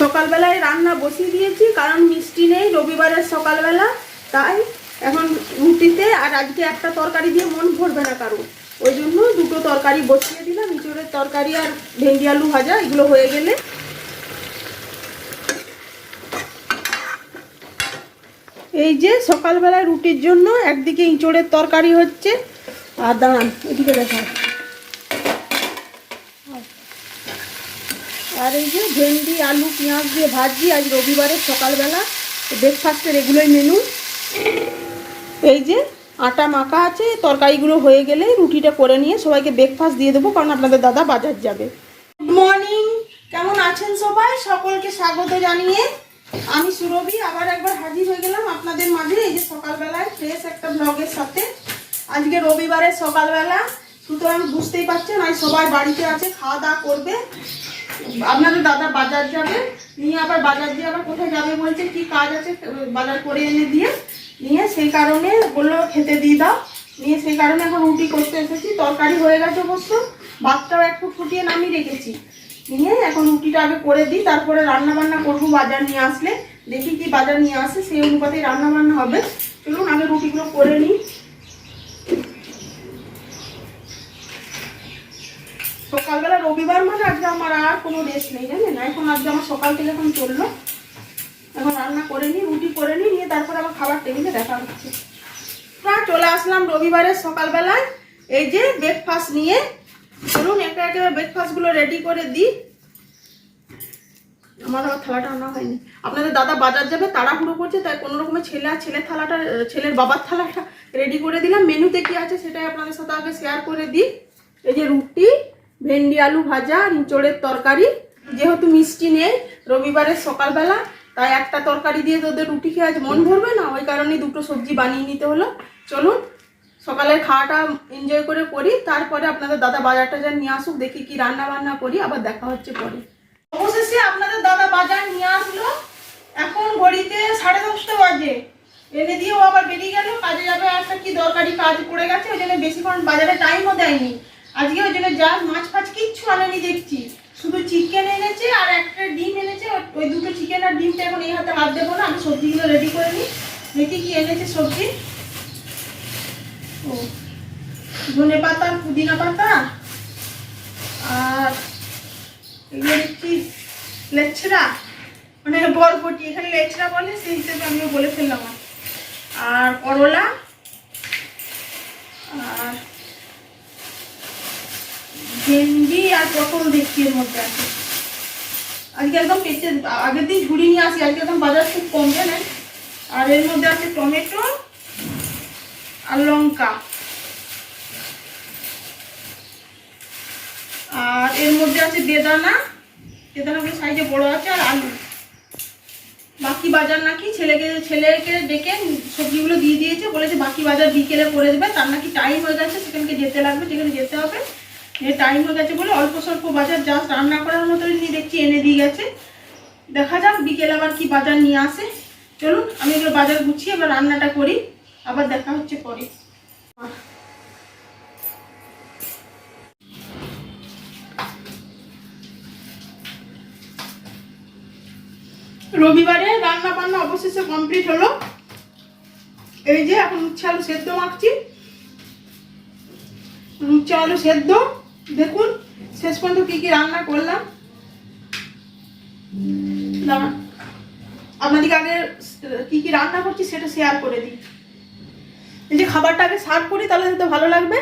সকালবেলায় রান্না বসিয়ে দিয়েছি, কারণ মিষ্টি নেই রবিবারের সকালবেলা, তাই এখন রুটিতে আর আজকে একটা তরকারি দিয়ে মন ভরবে না কারও। ওই জন্য দুটো তরকারি বসিয়ে দিলাম, ইঁচড়ের তরকারি আর ভেন্ডি আলু ভাজা, এগুলো হয়ে গেলে। এই যে সকালবেলায় রুটির জন্য একদিকে ইঁচড়ের তরকারি হচ্ছে, আর দাঁড়ান, এদিকে দেখা আর এই যে ভেন্ডি, আলু, পেঁয়াজ দিয়ে ভাজি আজ রবিবারের সকালবেলা। ব্রেকফাস্টের এগুলোই মেনু এই যে আটা মাখা আছে, তরকারিগুলো হয়ে গেলে রুটিটা করে নিয়ে সবাইকে ব্রেকফাস্ট দিয়ে দেবো, কারণ আপনাদের দাদা বাজার যাবে। গুড মর্নিং কেমন আছেন সবাই? সকলকে স্বাগত জানিয়ে আমি সুরভি, আবার একবার হাজির হয়ে গেলাম আপনাদের মাঝে। এই যে সকালবেলায় ফ্রেশ একটা ব্লগের সাথে। আজকে রবিবারের সকালবেলা, সুতরাং বুঝতেই পারছেন, আজ সবাই বাড়িতে আছে, খাওয়া দাওয়া করবে। আপনাদের দাদা বাজার যাবে, নিয়ে আবার বাজার দিয়ে আবার কোথায় যাবে বলছে, কি কাজ আছে বাজার করে এনে দিয়ে, নিয়ে সেই কারণে বলল খেতে দিয়ে দাও। নিয়ে সেই কারণে এখন রুটি করতে এসেছি, তরকারি হয়ে গেছে অবশ্য, ভাতটাও একটু ফুটিয়ে নামিয়ে রেখেছি। নিয়ে এখন রুটিটা আগে করে দিই, তারপরে রান্না বান্না করব বাজার নিয়ে আসলে, দেখি কি বাজার নিয়ে আসে, সেই অনুপাতে রান্না বান্না হবে। চলুন, আগে রুটিগুলো করে নিই। সকালবেলা রবিবার মানে আজকে আমার আর কোনো রেস্ট নেই, জানেন? এখন আজকে আমার সকাল থেকে এখন চলল। এখন রান্না করে নিই, রুটি করে নিই, নিয়ে তারপর আবার খাবার টেবিলে দেখা হচ্ছে। না চলে আসলাম রবিবারের সকালবেলায়। এই যে ব্রেকফাস্ট নিয়ে, চলুন একটা একটা ব্রেকফাস্টগুলো রেডি করে দিই। আমার আবার থালাটা আনা হয়নি। আপনাদের দাদা বাজার যাবে, তাড়াহুড়ো করছে, তাই কোনো রকমের ছেলে আর ছেলের থালাটা, ছেলের বাবার থালাটা রেডি করে দিলাম। মেনুতে কি আছে সেটাই আপনাদের সাথে আগে শেয়ার করে দিই। এই যে রুটি ভেন্ডি, আলু ভাজা আর ইঁচড়ের তরকারি। যেহেতু মিষ্টি নেই রবিবারের সকালবেলা, তাই একটা তরকারি দিয়ে তোদের রুটি খেয়ে আজ মন ভরবে না। ওই কারণে দুটো সবজি বানিয়ে নিতে হলো। চলুন, সকালের খাওয়াটা এনজয় করে করি। তারপরে আপনাদের দাদা বাজারটা যা নিয়ে আসুক, দেখি কি রান্না বান্না করি, আবার দেখা হচ্ছে পরে। অবশেষে আপনাদের দাদা বাজার নিয়ে আসলো। এখন ঘড়িতে সাড়ে দশটা বাজে। এনে দিয়ে ও আবার বেরিয়ে গেল। কাজে যাবে একটা কি দরকারি কাজ পড়ে গেছে, ওই জন্য বেশিক্ষণ বাজারে টাইমও দেয়নি। আজকে ওই জন্য যা মাছ ফাছ কিচ্ছু আনেনি দেখছি। শুধু চিকেন এনেছে আর একটা ডিম এনেছে, ওই দুটো চিকেন আর ডিমটা এখন এই হাতে হাত দেবো না, আমি সবজিগুলো রেডি করে নিই। দেখি কি এনেছে সবজি। ও, ধনে পাতা, পুদিনা পাতা আর এগুলো দেখছি লেচড়া মানে বরবটি, এখানে লেচড়া বলে, সেই হিসেবে আমিও বলে ফেললাম। আর করলা আর ভেন্ডি আর পটল দেখছি এর মধ্যে আছে। আজকে একদম পেঁচে আগের দিন ঝুড়ি নিয়ে আসি, আজকে একদম বাজার খুব কম, জানেন? আর এর মধ্যে আছে টমেটো আর লঙ্কা। আর এর মধ্যে আছে বেদানা। বেদানাগুলো সাইজে বড় আছে আর আলু। বাকি বাজার নাকি ছেলেকে ছেলেকে ডেকে সবজিগুলো দিয়ে দিয়েছে, বলেছে বাকি বাজার বিকেলে করে দেবে, তার নাকি টাইম হয়ে গেছে, সেখানকে যেতে লাগবে সেখানে যেতে হবে। যে টাইম হয়ে গেছে বলে অল্প স্বল্প বাজার জাস্ট রান্না করার মতো নিয়ে দেখছি, এনে দিয়ে গেছে। দেখা যাক বিকেলে আবার কি বাজার নিয়ে আসে। চলুন, আমি এগুলো বাজার গুছিয়ে এবার রান্নাটা করি। আবার দেখা হচ্ছে পরে। রবিবারে রান্না বান্না অবশেষে কমপ্লিট হলো। এই যে এখন উচ্ছে আলু সেদ্ধ মাখছি। উচ্ছে আলু সেদ্ধ। দেখুন, শেষ পর্যন্ত কি কি রান্না করলাম? আপনাদেরকে আগে কি কি রান্না করছি সেটা শেয়ার করে দিই। এই যে খাবারটা আগে সার্ভ করি, তাহলে তো ভালো লাগবে।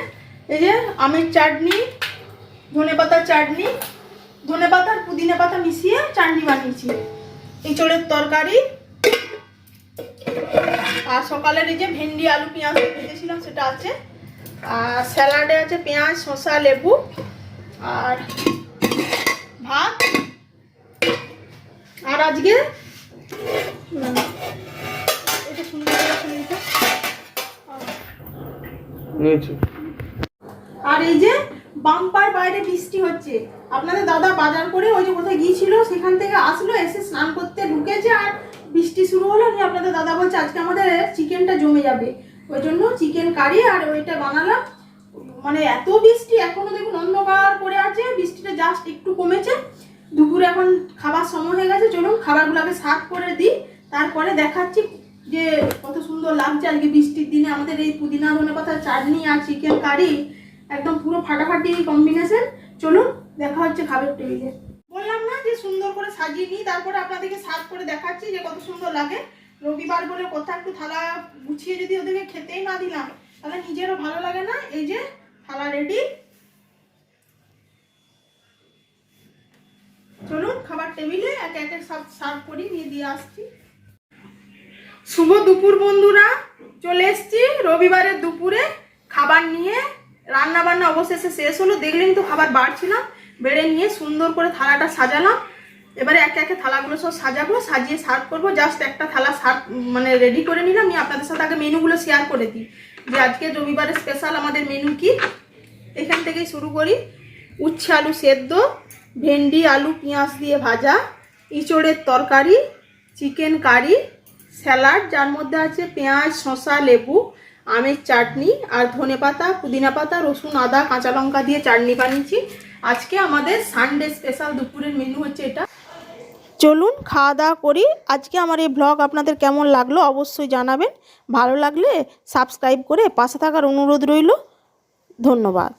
এই যে আমের চাটনি, ধনে পাতার চাটনি, ধনে পাতা আর পুদিনা পাতা মিশিয়ে চাটনি বানিয়েছি। এঁচড়ের তরকারি। আর সকালের এই যে ভেন্ডি, আলু, পেঁয়াজ ভেজেছিলাম, সেটা আছে। আর স্যালাডে আছে পেঁয়াজ শসা লেবু আর ভাত। আর আজকে আর এই যে বাম্পার বাইরে বৃষ্টি হচ্ছে। আপনাদের দাদা বাজার করে ওই যে কোথায় গিয়েছিল সেখান থেকে আসলো এসে স্নান করতে ঢুকেছে আর বৃষ্টি শুরু হলো। আপনাদের দাদা বলছে আজকে আমাদের চিকেনটা জমে যাবে। ওই জন্য চিকেন কারি আর ওইটা বানালাম। মানে এত বৃষ্টি, এখনও দেখুন অন্ধকার করে আছে, বৃষ্টিটা জাস্ট একটু কমেছে। দুপুরে এখন খাবার সময় হয়ে গেছে, চলুন খাবারগুলোকে সার্ভ করে দিই। তারপরে দেখাচ্ছি যে কত সুন্দর লাগছে আজকে বৃষ্টির দিনে। আমাদের এই পুদিনা ধনে কথা চাটনি আর চিকেন কারি একদম পুরো ফাটাফাটি কম্বিনেশন চলুন দেখা হচ্ছে খাবার টেবিলে বললাম না যে সুন্দর করে সাজিয়ে নিই, তারপরে আপনাদেরকে সার্ভ করে দেখাচ্ছি যে কত সুন্দর লাগে। রবিবার বলে কোথাও একটু থালা গুছিয়ে যদি ওদেরকে খেতেই না দিলাম, তাহলে নিজেরও ভালো লাগে না এই যে থালা রেডি চলুন খাবার টেবিলে একে একে সব সার্ভ করি, নিয়ে দিয়ে আসছি। শুভ দুপুর বন্ধুরা, চলে এসছি রবিবারের দুপুরে খাবার নিয়ে। রান্না বান্না অবশেষে শেষ হলো, দেখলেন তো খাবার বাড়ছিলাম বেড়ে নিয়ে সুন্দর করে থালাটা সাজালাম। এবারে একে একে থালাগুলো সব সাজাবো, সাজিয়ে সার্ভ করব। জাস্ট একটা থালা সার্ভ মানে রেডি করে নিলাম। নিয়ে আপনাদের সাথে আগে মেনুগুলো শেয়ার করে দিই। যে আজকে রবিবারের স্পেশাল আমাদের মেনু কি? এখান থেকেই শুরু করি। উচ্ছে আলু সেদ্ধ, ভেন্ডি, আলু, পেঁয়াজ দিয়ে ভাজা ইঁচড়ের তরকারি চিকেন কারি স্যালাড যার মধ্যে আছে পেঁয়াজ, শসা, লেবু, আমের চাটনি আর ধনে পাতা, পুদিনা পাতা, রসুন, আদা, কাঁচা লঙ্কা দিয়ে চাটনি বানিয়েছি। আজকে আমাদের সানডে স্পেশাল দুপুরের মেনু হচ্ছে এটা। চলুন খাওয়া দাওয়া করি। আজকে আমার এই ব্লগ আপনাদের কেমন লাগল অবশ্যই জানাবেন। ভালো লাগলে সাবস্ক্রাইব করে পাশে থাকার অনুরোধ রইল। ধন্যবাদ।